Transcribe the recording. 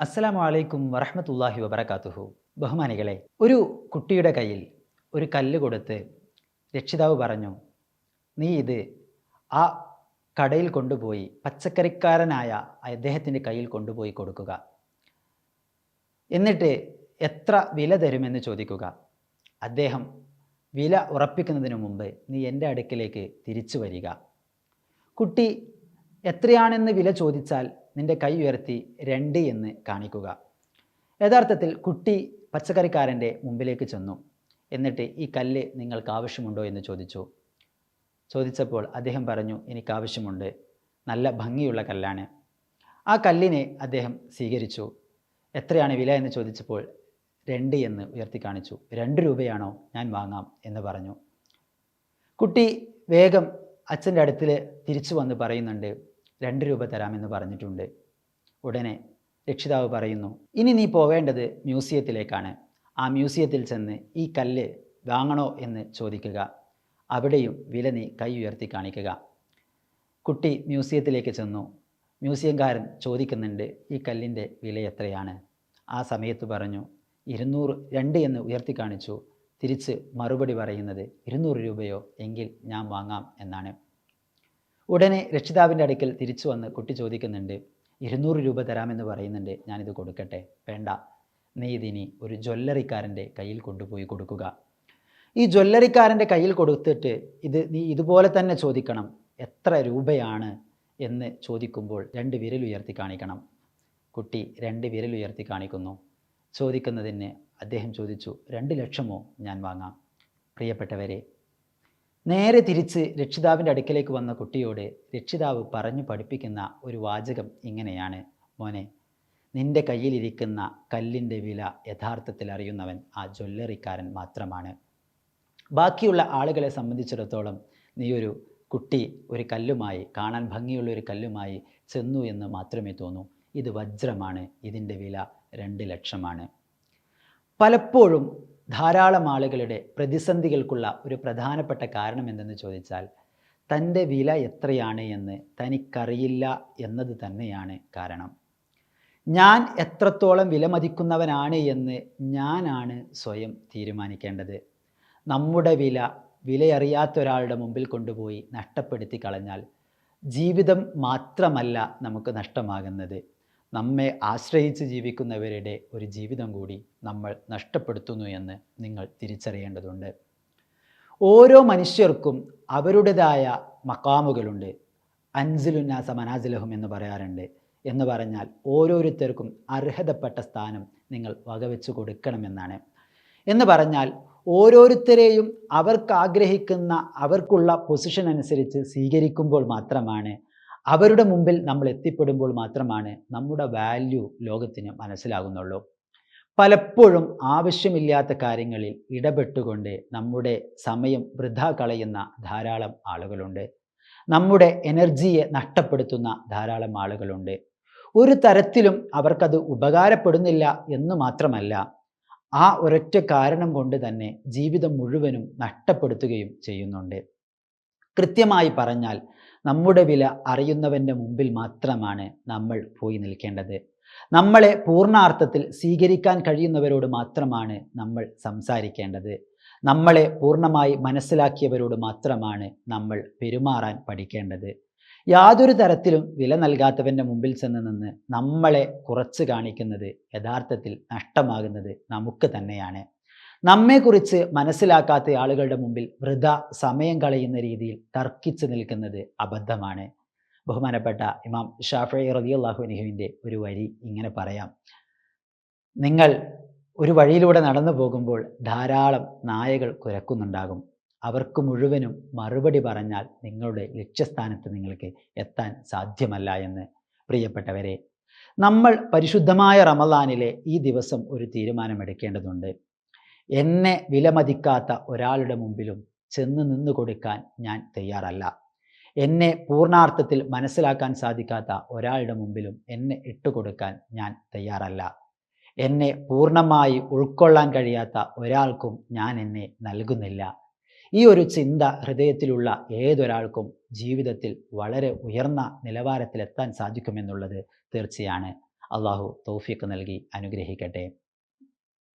അസ്സലാമു അലൈക്കും വറഹമത്തല്ലാഹി വബറകാതുഹു. ബഹുമാനികളെ ഒരു കുട്ടിയുടെ കയ്യിൽ ഒരു കല്ല് കൊടുത്ത് രക്ഷിതാവ് പറഞ്ഞു നീ ഇത് ആ കടയിൽ കൊണ്ടുപോയി പച്ചക്കറിക്കാരനായ അദ്ദേഹത്തിന്റെ കയ്യിൽ കൊണ്ടുപോയി കൊടുക്കുക. എന്നിട്ട് എത്ര വില തരുമെന്ന് ചോദിക്കുക. അദ്ദേഹം വില ഉറപ്പിക്കുന്നതിന് മുമ്പ് നീ എന്റെ അടുക്കിലേക്ക് തിരിച്ചു വരിക. കുട്ടി എത്രയാണെന്ന് വില ചോദിച്ചാൽ നിന്റെ കൈ ഉയർത്തി രണ്ട് എന്ന് കാണിക്കുക. യഥാർത്ഥത്തിൽ കുട്ടി പച്ചക്കറിക്കാരന്റെ മുമ്പിലേക്ക് ചെന്നു. എന്നിട്ട് ഈ കല്ല് നിങ്ങൾക്ക് ആവശ്യമുണ്ടോ എന്ന് ചോദിച്ചു. ചോദിച്ചപ്പോൾ അദ്ദേഹം പറഞ്ഞു എനിക്ക് ആവശ്യമുണ്ട് നല്ല ഭംഗിയുള്ള കല്ലാണ്. ആ കല്ലിനെ അദ്ദേഹം സ്വീകരിച്ചു. എത്രയാണ് വില? എന്ന് ചോദിച്ചപ്പോൾ രണ്ട് എന്ന് ഉയർത്തി കാണിച്ചു. രണ്ട് രൂപയാണോ? ഞാൻ വാങ്ങാം എന്ന് പറഞ്ഞു. കുട്ടി വേഗം അച്ഛന്റെ അടുത്തിൽ തിരിച്ചു വന്ന് പറയുന്നുണ്ട് രണ്ട് രൂപ തരാമെന്ന് പറഞ്ഞിട്ടുണ്ട്. ഉടനെ രക്ഷിതാവ് പറയുന്നു ഇനി നീ പോവേണ്ടത് മ്യൂസിയത്തിലേക്കാണ്. ആ മ്യൂസിയത്തിൽ ചെന്ന് ഈ കല്ല് വാങ്ങണോ എന്ന് ചോദിക്കുക. അവിടെയും വില നീ കൈ ഉയർത്തി കാണിക്കുക. കുട്ടി മ്യൂസിയത്തിലേക്ക് ചെന്നു. മ്യൂസിയംകാരൻ ചോദിക്കുന്നുണ്ട് ഈ കല്ലിന്റെ വില എത്രയാണ്? ആ സമയത്ത് പറഞ്ഞു ഇരുന്നൂറ് രണ്ട് എന്ന് ഉയർത്തി കാണിച്ചു. തിരിച്ച് മറുപടി പറയുന്നത് ഇരുന്നൂറ് രൂപയോ എങ്കിൽ ഞാൻ വാങ്ങാം എന്നാണ്. ഉടനെ രക്ഷിതാവിന്റെ അടുക്കൽ തിരിച്ചു വന്ന് കുട്ടി ചോദിക്കുന്നുണ്ട് ഇരുന്നൂറ് രൂപ തരാമെന്ന് പറയുന്നുണ്ട് ഞാനിത് കൊടുക്കട്ടെ വേണ്ട. നീ ഇതിനി ഒരു ജ്വല്ലറിക്കാരന്റെ കയ്യിൽ കൊണ്ടുപോയി കൊടുക്കുക. ഈ ജ്വല്ലറിക്കാരന്റെ കയ്യിൽ കൊടുത്തിട്ട് ഇത് നീ ഇതുപോലെ തന്നെ ചോദിക്കണം എത്ര രൂപയാണ് എന്ന് ചോദിക്കുമ്പോൾ രണ്ട് വിരലുയർത്തി കാണിക്കണം. കുട്ടി രണ്ട് വിരലുയർത്തി കാണിക്കുന്നു. ചോദിക്കുന്നതിന് അദ്ദേഹം ചോദിച്ചു രണ്ട് ലക്ഷമോ? ഞാൻ വാങ്ങാം. പ്രിയപ്പെട്ടവരെ നേരെ തിരിച്ച് രക്ഷിതാവിന്റെ അടുക്കലേക്ക് വന്ന കുട്ടിയോട് രക്ഷിതാവ് പറഞ്ഞു പഠിപ്പിക്കുന്ന ഒരു വാചകം ഇങ്ങനെയാണ്. മോനെ നിന്റെ കയ്യിലിരിക്കുന്ന കല്ലിന്റെ വില യഥാർത്ഥത്തിൽ അറിയുന്നവൻ ആ ജ്വല്ലറിക്കാരൻ മാത്രമാണ്. ബാക്കിയുള്ള ആളുകളെ സംബന്ധിച്ചിടത്തോളം നീ ഒരു കുട്ടി ഒരു കല്ലുമായി കാണാൻ ഭംഗിയുള്ള ഒരു കല്ലുമായി ചെന്നു എന്ന് മാത്രമേ തോന്നൂ. ഇത് വജ്രമാണ്. ഇതിന്റെ വില രണ്ട് ലക്ഷമാണ്. പലപ്പോഴും ധാരാളം ആളുകളുടെ പ്രതിസന്ധികൾക്കുള്ള ഒരു പ്രധാനപ്പെട്ട കാരണം എന്തെന്ന് ചോദിച്ചാൽ തന്റെ വില എത്രയാണ് എന്ന് തനിക്കറിയില്ല എന്നത് തന്നെയാണ് കാരണം. ഞാൻ എത്രത്തോളം വിലമതിക്കുന്നവനാണ് എന്ന് ഞാനാണ് സ്വയം തീരുമാനിക്കേണ്ടത്. നമ്മുടെ വില വിലയറിയാത്ത ഒരാളുടെ മുമ്പിൽ കൊണ്ടുപോയി നഷ്ടപ്പെടുത്തി കളഞ്ഞാൽ ജീവിതം മാത്രമല്ല നമുക്ക് നഷ്ടമാകുന്നത്. നമ്മെ ആശ്രയിച്ച് ജീവിക്കുന്നവരുടെ ഒരു ജീവിതം കൂടി നമ്മൾ നഷ്ടപ്പെടുത്തുന്നു എന്ന് നിങ്ങൾ തിരിച്ചറിയേണ്ടതുണ്ട്. ഓരോ മനുഷ്യർക്കും അവരുടേതായ മക്കാമുകളുണ്ട് അൻസിലുന്നാസ മനാസിലഹും എന്ന് പറയാറുണ്ട്. എന്ന് പറഞ്ഞാൽ ഓരോരുത്തർക്കും അർഹതപ്പെട്ട സ്ഥാനം നിങ്ങൾ വകവെച്ച് കൊടുക്കണമെന്നാണ്. എന്ന് പറഞ്ഞാൽ ഓരോരുത്തരെയും അവർക്ക് ആഗ്രഹിക്കുന്ന അവർക്കുള്ള പൊസിഷൻ അനുസരിച്ച് സ്വീകരിക്കുമ്പോൾ മാത്രമാണ് അവരുടെ മുമ്പിൽ നമ്മൾ എത്തിപ്പെടുമ്പോൾ മാത്രമാണ് നമ്മുടെ വാല്യൂ ലോകത്തിന് മനസ്സിലാകുന്നുള്ളൂ. പലപ്പോഴും ആവശ്യമില്ലാത്ത കാര്യങ്ങളിൽ ഇടപെട്ടുകൊണ്ട് നമ്മുടെ സമയം വൃഥ കളയുന്ന ധാരാളം ആളുകളുണ്ട്. നമ്മുടെ എനർജിയെ നഷ്ടപ്പെടുത്തുന്ന ധാരാളം ആളുകളുണ്ട്. ഒരു തരത്തിലും അവർക്കത് ഉപകാരപ്പെടുന്നില്ല എന്ന് മാത്രമല്ല ആ ഒരൊറ്റ കാരണം കൊണ്ട് തന്നെ ജീവിതം മുഴുവനും നഷ്ടപ്പെടുത്തുകയും ചെയ്യുന്നുണ്ട്. കൃത്യമായി പറഞ്ഞാൽ നമ്മുടെ വില അറിയുന്നവന്റെ മുമ്പിൽ മാത്രമാണ് നമ്മൾ പോയി നിൽക്കേണ്ടത്. നമ്മളെ പൂർണാർത്ഥത്തിൽ സ്വീകരിക്കാൻ കഴിയുന്നവരോട് മാത്രമാണ് നമ്മൾ സംസാരിക്കേണ്ടത്. നമ്മളെ പൂർണമായി മനസ്സിലാക്കിയവരോട് മാത്രമാണ് നമ്മൾ പെരുമാറാൻ പഠിക്കേണ്ടത്. യാതൊരു തരത്തിലും വില നൽകാത്തവന്റെ മുമ്പിൽ ചെന്ന് നിന്ന് നമ്മളെ കുറച്ച് കാണിക്കുന്നത് യഥാർത്ഥത്തിൽ നഷ്ടമാകുന്നത് നമുക്ക് തന്നെയാണ്. നമ്മെക്കുറിച്ച് മനസ്സിലാക്കാത്ത ആളുകളുടെ മുമ്പിൽ വൃഥ സമയം കളയുന്ന രീതിയിൽ തർക്കിച്ച് നിൽക്കുന്നത് അബദ്ധമാണ്. ബഹുമാനപ്പെട്ട ഇമാം ഷാഫി റതിയുള്ളാഹു അനഹുവിന്റെ ഒരു വരി ഇങ്ങനെ പറയാം. നിങ്ങൾ ഒരു വഴിയിലൂടെ നടന്നു പോകുമ്പോൾ ധാരാളം നായകൾ കുരക്കുന്നുണ്ടാകും. അവർക്ക് മുഴുവനും മറുപടി പറഞ്ഞാൽ നിങ്ങളുടെ ലക്ഷ്യസ്ഥാനത്ത് നിങ്ങൾക്ക് എത്താൻ സാധ്യമല്ല എന്ന്. പ്രിയപ്പെട്ടവരെ നമ്മൾ പരിശുദ്ധമായ റമലാനിലെ ഈ ദിവസം ഒരു തീരുമാനമെടുക്കേണ്ടതുണ്ട്. എന്നെ വിലമതിക്കാത്ത ഒരാളുടെ മുമ്പിലും ചെന്ന് നിന്ന് കൊടുക്കാൻ ഞാൻ തയ്യാറല്ല. എന്നെ പൂർണാർത്ഥത്തിൽ മനസ്സിലാക്കാൻ സാധിക്കാത്ത ഒരാളുടെ മുമ്പിലും എന്നെ ഇട്ടുകൊടുക്കാൻ ഞാൻ തയ്യാറല്ല. എന്നെ പൂർണമായി ഉൾക്കൊള്ളാൻ കഴിയാത്ത ഒരാൾക്കും ഞാൻ എന്നെ നൽകുന്നില്ല. ഈ ഒരു ചിന്ത ഹൃദയത്തിലുള്ള ഏതൊരാൾക്കും ജീവിതത്തിൽ വളരെ ഉയർന്ന നിലവാരത്തിലെത്താൻ സാധിക്കുമെന്നുള്ളത് തീർച്ചയാണ്. അള്ളാഹു തൗഫീഖ് നൽകി അനുഗ്രഹിക്കട്ടെ.